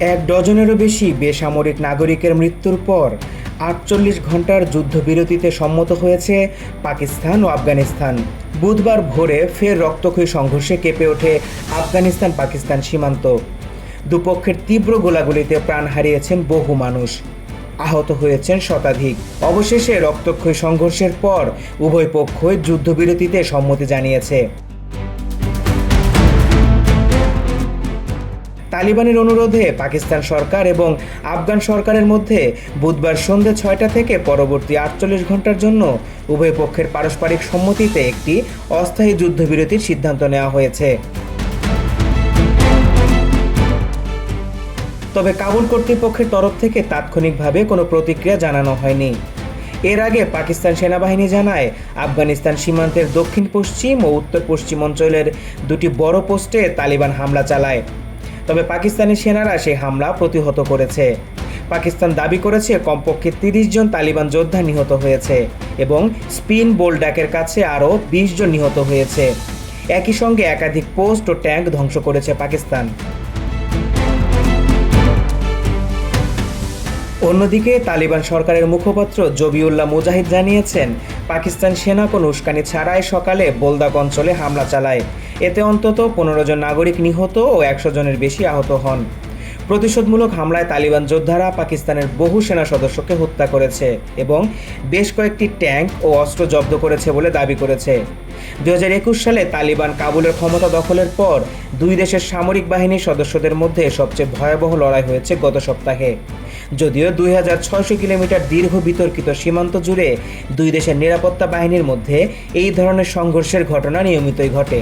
এক ডজনেরও বেশি বেসামরিক নাগরিকের মৃত্যুর পর আটচল্লিশ ঘণ্টার যুদ্ধবিরতিতে সম্মত হয়েছে পাকিস্তান ও আফগানিস্তান। বুধবার ভোরে ফের রক্তক্ষয়ী সংঘর্ষে কেঁপে ওঠে আফগানিস্তান পাকিস্তান সীমান্ত। দুপক্ষের তীব্র গোলাগুলিতে প্রাণ হারিয়েছেন বহু মানুষ। আহত হয়েছেন শতাধিক। অবশেষে রক্তক্ষয়ী সংঘর্ষের পর উভয় পক্ষই যুদ্ধবিরতিতে সম্মতি জানিয়েছে। তালিবানের অনুরোধে পাকিস্তান সরকার এবং আফগান সরকারের মধ্যে বুধবার সন্ধ্যে ছয়টা থেকে পরবর্তী আটচল্লিশ ঘণ্টার জন্য উভয় পক্ষের পারস্পরিক সম্মতিতে একটি অস্থায়ী যুদ্ধবিরতির সিদ্ধান্ত নেওয়া হয়েছে। তবে কাবুল কর্তৃপক্ষের তরফ থেকে তাৎক্ষণিকভাবে কোনো প্রতিক্রিয়া জানানো হয়নি। এর আগে পাকিস্তান সেনাবাহিনী জানায়, আফগানিস্তান সীমান্তের দক্ষিণ পশ্চিম ও উত্তর পশ্চিম অঞ্চলের দুটি বড় পোস্টে তালিবান হামলা চালায়। তবে পাকিস্তানি সেনারা সেই হামলা প্রতিহত করেছে। পাকিস্তান দাবি করেছে, কমপক্ষে তিরিশ জন তালিবান যোদ্ধা নিহত হয়েছে এবং স্পিন বোল্ডাকের কাছে আরও বিশ জন নিহত হয়েছে। একই সঙ্গে একাধিক পোস্ট ও ট্যাঙ্ক ধ্বংস করেছে পাকিস্তান। অন্যদিকে তালিবান সরকারের মুখপাত্র জবিউল্লাহ মুজাহিদ জানিয়েছেন, পাকিস্তান সেনা কোনো উস্কানি ছাড়াই সকালে বোলদাক অঞ্চলে হামলা চালায়। এতে অন্তত পনেরো জন নাগরিক নিহত ও একশো জনের বেশি আহত হন। প্রতিশোধমূলক হামলায় তালিবান যোদ্ধারা পাকিস্তানের বহু সেনা সদস্যকে হত্যা করেছে এবং বেশ কয়েকটি ট্যাঙ্ক ও অস্ত্র জব্দ করেছে বলে দাবি করেছে। দুই হাজার একুশ সালে তালিবান কাবুলের ক্ষমতা দখলের পর দুই দেশের সামরিক বাহিনীর সদস্যদের মধ্যে সবচেয়ে ভয়াবহ লড়াই হয়েছে গত সপ্তাহে। যদিও দুই হাজার ছয়শো কিলোমিটার দীর্ঘ বিতর্কিত সীমান্ত জুড়ে দুই দেশের নিরাপত্তা বাহিনীর মধ্যে এই ধরনের সংঘর্ষের ঘটনা নিয়মিতই ঘটে।